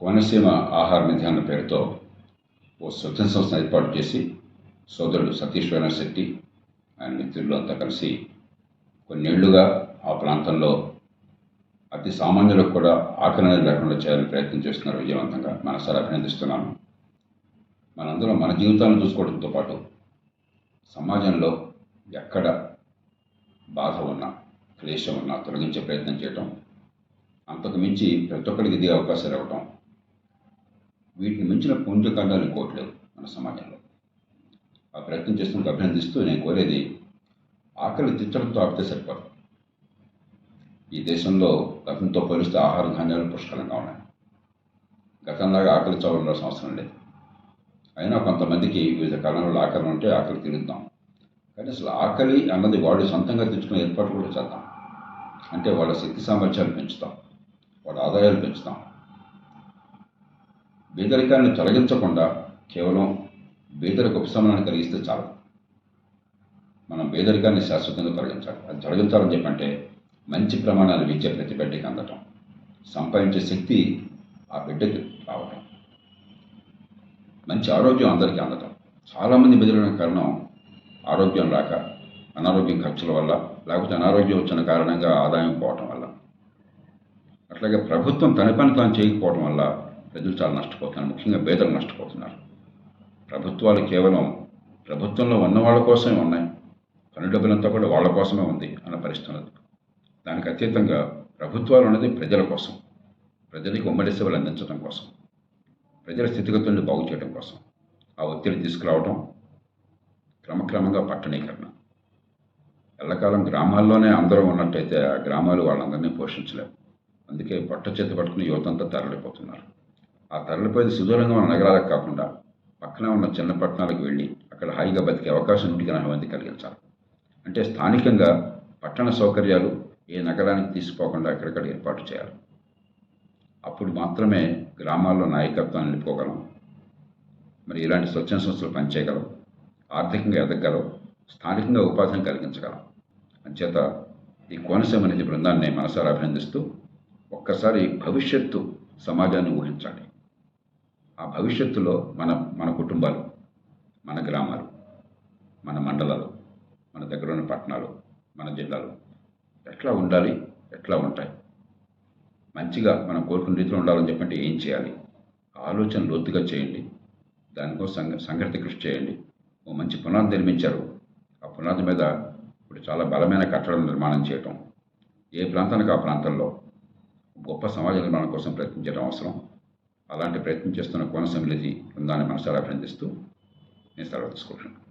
కోనసీమ ఆహార నిధి అన్న పేరుతో ఓ స్వచ్ఛంద సంస్థను ఏర్పాటు చేసి సోదరుడు సతీష్ శెట్టి ఆయన మిత్రులు అంతా కలిసి కొన్నేళ్ళుగా ఆ ప్రాంతంలో అతి సామాన్యులకు కూడా ఆకలి అనేది లేకుండా చేయాలని ప్రయత్నం చేస్తున్నారు విజయవంతంగా. మనసారి అభినందిస్తున్నాను. మనందరం మన జీవితాలను చూసుకోవడంతో పాటు సమాజంలో ఎక్కడ బాధ ఉన్నా క్లేశం ఉన్నా తొలగించే ప్రయత్నం చేయటం అంతకు మించి ప్రతి ఒక్కరికి ఇదే అవకాశాలు ఇవ్వటం వీటిని మించిన పుణ్యకాండాలు ఇంకోట్లేవు మన సమాజంలో. ఆ ప్రయత్నం చేస్తున్నందుకు అభినందిస్తూ నేను కోరేది ఆకలి తిట్టడంతో ఆపితే సరిపోదు. ఈ దేశంలో గతంతో పోలిస్తే ఆహార ధాన్యాలు పుష్కలంగా ఉన్నాయి. గతంలాగా ఆకలి చావాల్సిన అవసరం లేదు. అయినా కొంతమందికి వివిధ కాలంలో ఆకలి ఉంటే ఆకలి తిరుగుతాం కానీ అసలు ఆకలి అన్నది వాడు సొంతంగా తెచ్చుకునే ఏర్పాటు కూడా చేద్దాం. అంటే వాళ్ళ శక్తి సామర్థ్యాలు పెంచుతాం. వాళ్ళ ఆదాయాలు పెంచుతాం. బేదరికాన్ని తొలగించకుండా కేవలం బేదరికి ఉపశమనాన్ని కలిగిస్తే చాలు. మనం బేదరికాన్ని శాశ్వతంగా తొలగించాలి. అది తొలగించాలని చెప్పంటే మంచి ప్రమాణాలు విద్య ప్రతి బిడ్డకి అందటం సంపాదించే శక్తి ఆ బిడ్డకి రావటం మంచి ఆరోగ్యం అందరికీ అందటం. చాలామంది బెదిరిన కారణం ఆరోగ్యం రాక అనారోగ్యం ఖర్చుల వల్ల లేకపోతే అనారోగ్యం వచ్చిన కారణంగా ఆదాయం పోవటం వల్ల. అట్లాగే ప్రభుత్వం తన పని తాను చేయకపోవటం వల్ల ప్రజలు చాలా నష్టపోతున్నారు ముఖ్యంగా పేదలు నష్టపోతున్నారు. ప్రభుత్వాలు కేవలం ప్రభుత్వంలో ఉన్న వాళ్ళ కోసమే ఉన్నాయి. పని డబ్బులంతా కూడా వాళ్ళ కోసమే ఉంది అన్న పరిస్థితి దానికి అతీతంగా ప్రభుత్వాలు అనేది ప్రజల కోసం ప్రజలకు ఉమ్మడి సేవలు అందించడం కోసం ప్రజల స్థితిగతులను బాగు చేయడం కోసం ఆ ఒత్తిడి తీసుకురావడం క్రమక్రమంగా పట్టణీకరణ. ఎల్లకాలం గ్రామాల్లోనే అందరూ ఉన్నట్టయితే ఆ గ్రామాలు వాళ్ళందరినీ పోషించలేవు అందుకే పట్ట చేతి పట్టుకుని యువతంతా తరలిపోతున్నారు. ఆ తరలిపోయేది సుదూరంగా ఉన్న నగరాలకు కాకుండా పక్కనే ఉన్న చిన్న పట్టణాలకు వెళ్ళి అక్కడ హాయిగా బతికే అవకాశం నూటికి ఎనభై కలిగించాలి. అంటే స్థానికంగా పట్టణ సౌకర్యాలు ఏ నగరానికి తీసుకోకుండా ఎక్కడెక్కడ ఏర్పాటు చేయాలి. అప్పుడు మాత్రమే గ్రామాల్లో నాయకత్వాన్ని నిలుపుకోగలం. మరి ఇలాంటి స్వచ్ఛంద సంస్థలు పనిచేయగలం. ఆర్థికంగా ఎదగగలం. స్థానికంగా ఉపాధిని కలిగించగలం. అంచేత ఈ కోనసీమ నిధి బృందాన్ని మనసారా అభినందిస్తూ ఒక్కసారి భవిష్యత్తు సమాజాన్ని ఊహించాలి ఆ భవిష్యత్తులో మన మన కుటుంబాలు మన గ్రామాలు మన మండలాలు మన దగ్గర ఉన్న పట్టణాలు మన జిల్లాలు ఎట్లా ఉండాలి ఎట్లా ఉంటాయి? మంచిగా మనం కోరుకున్న రీతిలో ఉండాలని చెప్పంటే ఏం చేయాలి? ఆలోచన లోతుగా చేయండి. దానికోసం సంఘ సంఘటిత కృషి చేయండి. ఓ మంచి పునాది నిర్మించారు. ఆ పునాది మీద ఇప్పుడు చాలా బలమైన కట్టడం నిర్మాణం చేయటం. ఏ ప్రాంతానికి ఆ ప్రాంతంలో? గొప్ప సమాజ నిర్మాణం కోసం ప్రయత్నించడం అవసరం. అలాంటి ప్రయత్నం చేస్తున్న కోనసీమ నిధి బృందాన్ని మనసారా అభినందిస్తూ నేను సెలవు తీసుకుంటున్నాను.